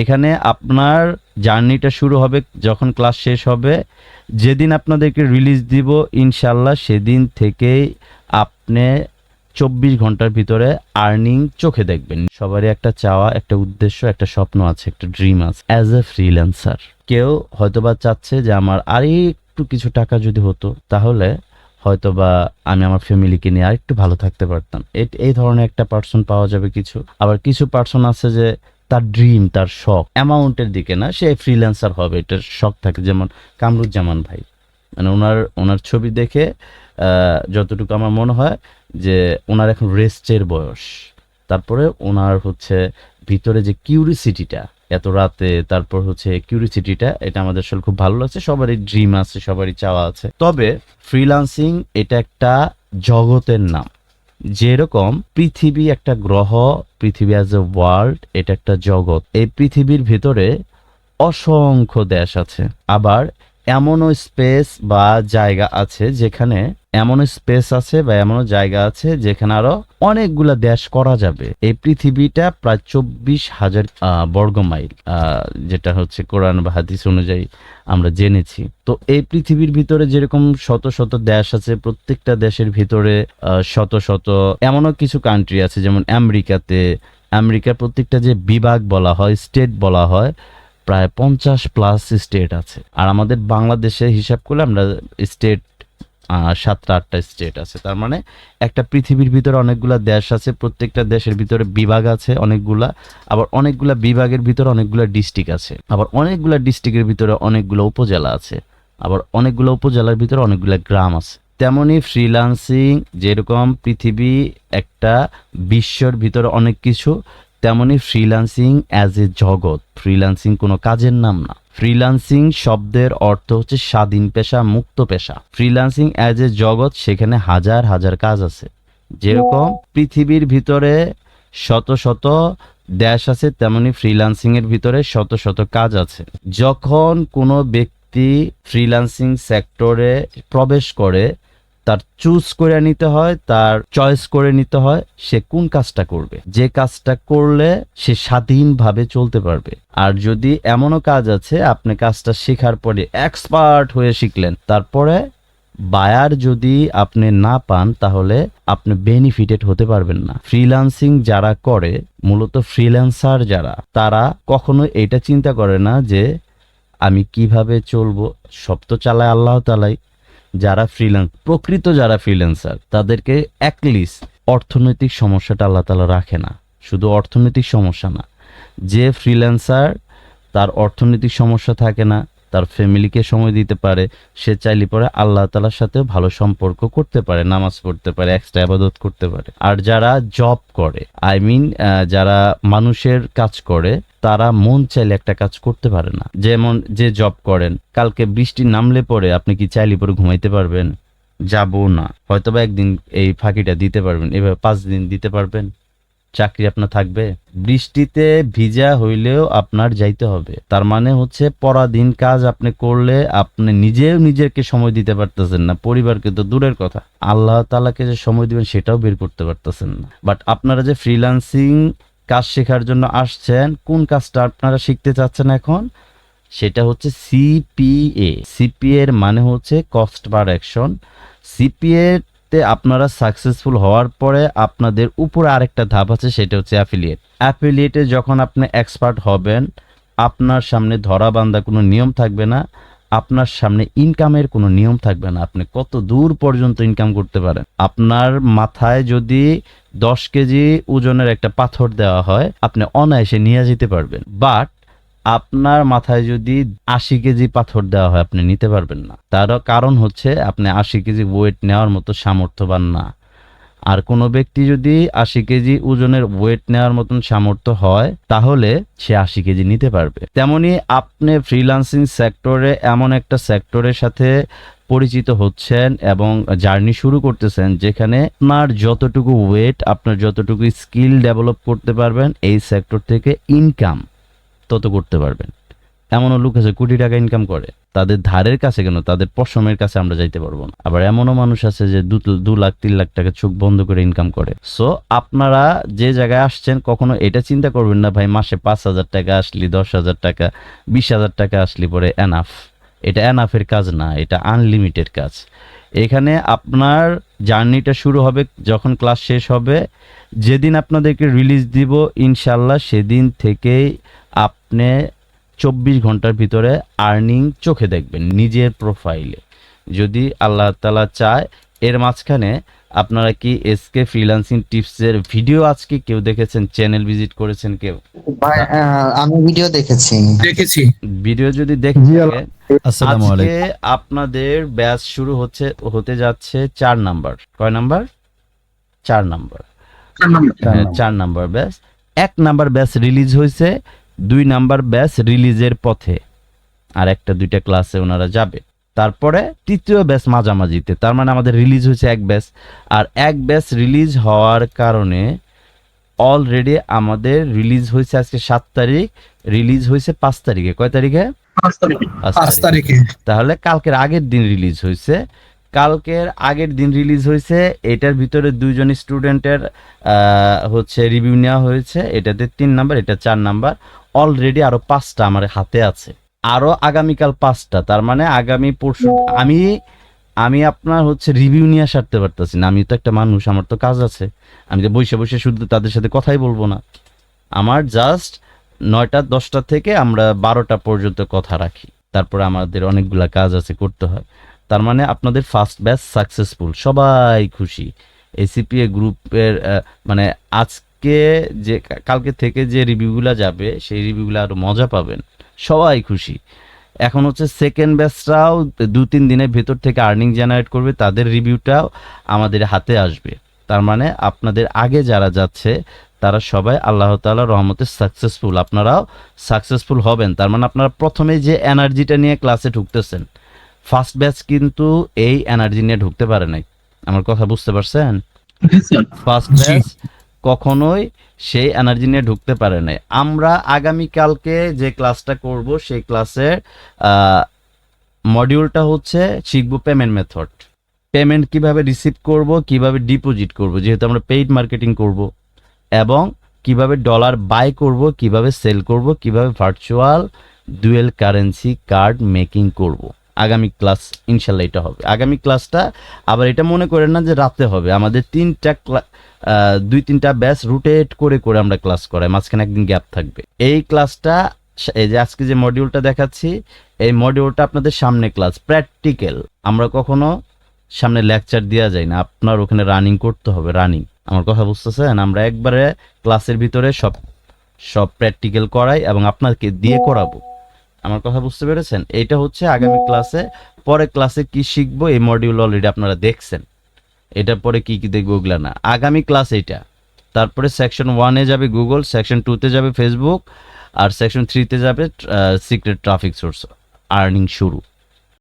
এখানে আপনার জার্নিটা শুরু হবে যখন ক্লাস শেষ হবে। যেদিন আপনাদেরকে রিলিজ দিব ইনশাল্লাহ সেদিন থেকেই আপনি চব্বিশ ঘণ্টার ভিতরে আর্নিং চোখে দেখবেন। সবারই একটা চাওয়া, একটা উদ্দেশ্য, একটা স্বপ্ন আছে, একটা ড্রিম আছে। অ্যাজ এ ফ্রিল্যান্সার কেউ হয়তোবা চাচ্ছে যে আমার আর একটু কিছু টাকা যদি হতো, তাহলে হয়তোবা আমি আমার ফ্যামিলিকে নিয়ে আরেকটু ভালো থাকতে পারতাম। এই ধরনের একটা পার্সন পাওয়া যাবে কিছু। আবার কিছু পার্সন আছে যে তার ড্রিম তার শখ অ্যামাউন্টের দিকে না, সে ফ্রিল্যান্সার হবে, এটার শখ থাকে। যেমন কামরুজ্জামান ভাই মানে ওনার ওনার ছবি দেখে যতটুকু আমার মনে হয় যে ওনার এখন রেস্টের বয়স। তারপরে ওনার হচ্ছে ভিতরে যে কিউরিসিটিটা এত রাতে, তারপর হচ্ছে কিউরিসিটিটা এটা আমাদের আসলে খুব ভালো লাগছে। সবারই ড্রিম আছে, সবারই চাওয়া আছে। তবে ফ্রিল্যান্সিং এটা একটা জগতের নাম। যেরকম পৃথিবী একটা গ্রহ, পৃথিবী অ্যাজ এ ওয়ার্ল্ড এটা একটা জগৎ। এই পৃথিবীর ভিতরে অসংখ্য দেশ আছে। আবার এমনও স্পেস বা জায়গা আছে যেখানে এমন স্পেস আছে বা এমন জায়গা আছে যেখানে আরও অনেকগুলা দেশ করা যাবে। এই পৃথিবীটা প্রায় চব্বিশ হাজার বর্গ মাইল যেটা হচ্ছে কোরআন বা হাদিস অনুযায়ী আমরা জেনেছি। তো এই পৃথিবীর ভিতরে যেরকম শত শত দেশ আছে, প্রত্যেকটা দেশের ভিতরে শত শত এমনও কিছু কান্ট্রি আছে, যেমন আমেরিকাতে, আমেরিকার প্রত্যেকটা যে বিভাগ বলা হয় স্টেট বলা হয়, প্রায় পঞ্চাশ প্লাস স্টেট আছে। আর আমাদের বাংলাদেশে হিসাব করলে আমরা স্টেট সাতটা, আটটা স্টেট আছে। তার মানে একটা পৃথিবীর ভিতরে অনেকগুলা দেশ আছে, প্রত্যেকটা দেশের ভিতরে বিভাগ আছে অনেকগুলা, আবার অনেকগুলা বিভাগের ভিতরে অনেকগুলা ডিস্ট্রিক্ট আছে, আবার অনেকগুলা ডিস্ট্রিক্টের ভিতরে অনেকগুলো উপজেলা আছে, আবার অনেকগুলো উপজেলার ভিতরে অনেকগুলা গ্রাম আছে। তেমনই ফ্রিল্যান্সিং যেরকম পৃথিবী একটা বিশ্বর ভিতরে অনেক কিছু তেমনই ফ্রিল্যান্সিং অ্যাজ এ জগৎ। ফ্রিল্যান্সিং কোনো কাজের নাম না। ফ্রিল্যান্সিং শব্দের অর্থ হচ্ছে স্বাধীন পেশা, মুক্ত পেশা। ফ্রিলান্সিং অ্যাজ এ জগৎ, সেখানে হাজার হাজার কাজ আছে। যেরকম পৃথিবীর ভিতরে শত শত দেশ আছে, তেমনি ফ্রিলান্সিং এর ভিতরে শত শত কাজ আছে। যখন কোনো ব্যক্তি ফ্রিলান্সিং সেক্টরে প্রবেশ করে তার চুজ করে নিতে হয়, তার চয়েস করে নিতে হয়, সে কোন কাজটা করবে? যে কাজটা করলে সে স্বাধীনভাবে চলতে পারবে। আর যদি এমনও কাজ আছে, আপনি কাজটা শেখার পরে এক্সপার্ট হয়ে শিখলেন, তারপরে বায়ার যদি আপনি না পান, তাহলে আপনি বেনিফিটেড হতে পারবেন না। ফ্রিল্যান্সিং যারা করে, মূলত ফ্রিল্যান্সার যারা, তারা কখনো এটা চিন্তা করে না যে, আমি কীভাবে চলবো? সব তো চালায় আল্লাহ তালাই। যারা ফ্রিল্যান্স প্রকৃত যারা ফ্রিল্যান্সার তাদেরকে অ্যাটলিস্ট অর্থনৈতিক সমস্যাটা আল্লাহ তালা রাখে না। শুধু অর্থনৈতিক সমস্যা না, যে ফ্রিল্যান্সার তার অর্থনৈতিক সমস্যা থাকে না তার ফ্যামিলিকে সময় দিতে পারে, সে চাইলে পরে আল্লাহ তালার সাথে ভালো সম্পর্ক করতে পারে, নামাজ পড়তে পারে এক্সট্রা আবাদত করতে পারে। আর যারা জব করে আই মিন যারা মানুষের কাজ করে, তারা মন চাইলে একটা কাজ করতে পারে না। যেমন যে জব করেন, কালকে বৃষ্টি নামলে পরে আপনি কি চাইলে পরে ঘুমাইতে পারবেন? যাব না। হয়তোবা একদিন এই ফাঁকিটা দিতে পারবেন। এভাবে পাঁচ দিন দিতে পারবেন। চাকরি আপনার থাকবে। বৃষ্টিতে ভিজা হইলেও আপনার যাইতে হবে। তার মানে হচ্ছে পরাধীন কাজ আপনি করলে আপনি নিজেও নিজেকে সময় দিতে পারতেছেন না। পরিবারকে তো দূরের কথা। আল্লাহ তালাকে যে সময় দিবেন সেটাও বের করতে পারতেছেন না। বাট আপনারা যে ফ্রিল্যান্সিং কাজ শেখার জন্য আসছেন, কোন কাজটা আপনারা শিখতে চাচ্ছেন এখন? সেটা হচ্ছে সিপিএ সিপিএ এর মানে হচ্ছে কস্ট পার অ্যাকশন সিপিএ তে আপনারা সাকসেসফুল হওয়ার পরে আপনাদের উপরে আরেকটা ধাপ আছে, সেটা হচ্ছে অ্যাফিলিয়েট অ্যাফিলিয়েটে যখন আপনি এক্সপার্ট হবেন, আপনার সামনে ধরা বান্ধা কোনো নিয়ম থাকবে না, আপনার সামনে ইনকামের কোনো নিয়ম থাকবে না। আপনি কত দূর পর্যন্ত ইনকাম করতে পারেন। আপনার মাথায় যদি দশ কেজি ওজনের একটা পাথর দেওয়া হয়, আপনি অনায়াসে নিয়ে যেতে পারবেন। বাট আপনার মাথায় যদি আশি কেজি পাথর দেওয়া হয়, আপনি নিতে পারবেন না। তার কারণ হচ্ছে, আপনি আশি কেজি ওয়েট নেওয়ার মতো সামর্থ্যবান না। আর কোনো ব্যক্তি যদি আশি কেজি ওজনের ওয়েট নেওয়ার মতন সামর্থ্য হয়, তাহলে সে আশি কেজি নিতে পারবে। তেমনি আপনি ফ্রিল্যান্সিং সেক্টরে এমন একটা সেক্টরের সাথে পরিচিত হচ্ছেন এবং জার্নি শুরু করতেছেন, যেখানে আপনার যতটুকু ওয়েট আপনার যতটুকু স্কিল ডেভেলপ করতে পারবেন, এই সেক্টর থেকে ইনকাম তত করতে পারবেন। এমনও লোক আছে, কোটি টাকা ইনকাম করে। তাদের ধারের কাছে কেন? তাদের পশমের কাছে আমরা যাইতে পারব না। আবার এমনও মানুষ আছে যে দু লাখ, তিন লাখ টাকা চোখ বন্ধ করে ইনকাম করে। সো আপনারা যে জায়গায় আসছেন, কখনো এটা চিন্তা করবেন না, ভাই, মাসে পাঁচ হাজার টাকা আসলি, দশ হাজার টাকা, বিশ হাজার টাকা আসলি, পরে এনাফ এটা এনাফের কাজ না, এটা আনলিমিটেড কাজ। এখানে আপনার জার্নিটা শুরু হবে যখন ক্লাস শেষ হবে। যেদিন আপনাদেরকে রিলিজ দিব, ইনশাল্লাহ সেদিন থেকেই আপনি চব্বিশ ঘণ্টার ভিতরে আর্নিং চোখে দেখবেন নিজের প্রোফাইলে যদি আল্লাহ তালা চায় এর মাঝখানে আপনারা কি এসকে ফ্রিল্যান্সিং টিপসের ভিডিও আজকে কেউ দেখেছেন চ্যানেল ভিজিট করেছেন কেউ? আমি ভিডিও দেখেছি। দেখেছি। ভিডিও যদি দেখে জি, থাকেন, আসসালামু আলাইকুম। আপনাদের ব্যাচ শুরু হচ্ছে হতে যাচ্ছে চার নাম্বার। কয় নাম্বার? চার নাম্বার। চার নম্বর। চার হ্যাঁ, নাম্বার। চার নাম্বার ব্যাচ। এক নাম্বার ব্যাচ রিলিজ হয়েছে দুই নাম্বার ব্যাচ রিলিজের পথে আর একটা দুইটা ক্লাসে ওনারা যাবে। তারপরে তৃতীয় ব্যাচ মাঝামাঝিতে তার মানে আমাদের রিলিজ হয়েছে এক ব্যাচ আর এক ব্যাচ রিলিজ হওয়ার কারণে অলরেডি আমাদের রিলিজ হয়েছে আজকে সাত তারিখ রিলিজ হয়েছে পাঁচ তারিখে। কয় তারিখে? পাঁচ তারিখে। তাহলে কালকের আগের দিন রিলিজ হয়েছে। কালকের আগের দিন রিলিজ হয়েছে। এটার ভিতরে দুইজন স্টুডেন্টের হচ্ছে রিভিউ নেওয়া হয়েছে। এটাতে তিন নাম্বার এটা চার নাম্বার অলরেডি আরও পাঁচটা আমার হাতে আছে। আরও আগামীকাল পাঁচটা। তার মানে আগামী পরশু আমি আমি আপনার হচ্ছে রিভিউ নিয়ে সারতে পারতেছি না। আমি তো একটা মানুষ, আমার তো কাজ আছে। আমি তো বসে বসে শুধু তাদের সাথে কথাই বলব না। আমার জাস্ট নয়টা, দশটা থেকে আমরা বারোটা পর্যন্ত কথা রাখি। তারপরে আমাদের অনেকগুলা কাজ আছে করতে হয়। তার মানে আপনাদের ফার্স্ট ব্যাচ সাকসেসফুল সবাই খুশি। এসিপিএ গ্রুপের মানে আজকে যে কালকে থেকে যে রিভিউগুলা যাবে, সেই রিভিউগুলো আরও মজা পাবেন। সবাই খুশি। এখন হচ্ছে সেকেন্ড ব্যাচটাও দু, তিন দিনের ভেতর থেকে আর্নিং জেনারেট করবে, তাদের রিভিউটাও আমাদের হাতে আসবে। তার মানে আপনাদের আগে যারা যাচ্ছে, তারা সবাই আল্লাহ তাআলার রহমতে সাকসেসফুল আপনারাও সাকসেসফুল হবেন। তার মানে আপনারা প্রথমে যে এনার্জিটা নিয়ে ক্লাসে ঢুকতেছেন ফার্স্ট ব্যাচ কিন্তু এই এনার্জি নিয়ে ঢুকতে পারে নাই। আমার কথা বুঝতে পারছেন? ফার্স্ট ব্যাচ কখনোই সেই এনার্জি নিয়ে ঢুকতে পারে নাই। আমরা আগামী কালকে যে ক্লাসটা করব সেই ক্লাসের মডিউলটা হচ্ছে শিখব পেমেন্ট মেথড পেমেন্ট কীভাবে রিসিভ করব কীভাবে ডিপোজিট করব যেহেতু আমরা পেইড মার্কেটিং করব এবং কীভাবে ডলার বাই করব কীভাবে সেল করব কীভাবে virtual dual currency card making করব। আগামী ক্লাস ইনশাল্লাহ এটা হবে। আগামী ক্লাসটা আবার এটা মনে করেন না যে রাতে হবে। আমাদের তিনটা দুই তিনটা ব্যাচ রুটেট করে করে আমরা ক্লাস করাই। মাঝখানে একদিন গ্যাপ থাকবে। এই ক্লাসটা এই যে আজকে যে মডিউলটা দেখাচ্ছি এই মডিউলটা আপনাদের সামনে ক্লাস প্র্যাকটিক্যাল আমরা কখনো সামনে লেকচার দেওয়া যায় না। আপনার ওখানে রানিং করতে হবে রানিং আমার কথা বুঝতেছেন? আমরা একবারে ক্লাসের ভিতরে সব সব প্র্যাকটিক্যাল করাই এবং আপনাকে দিয়ে করাবো। আমার কথা বুঝতে পেরেছেন? এটা হচ্ছে আগামী ক্লাসে পরে ক্লাসে কি শিখব এই মডিউল অলরেডি আপনারা দেখছেন। এটা পরে কি কি দেখব ওগুলা না। আগামী ক্লাস এইটা। তারপরে সেকশন ওয়ানে যাবে গুগল সেকশন টুতে যাবে ফেসবুক আর সেকশন থ্রিতে যাবে সিক্রেট ট্রাফিক সোর্স আর্নিং শুরু।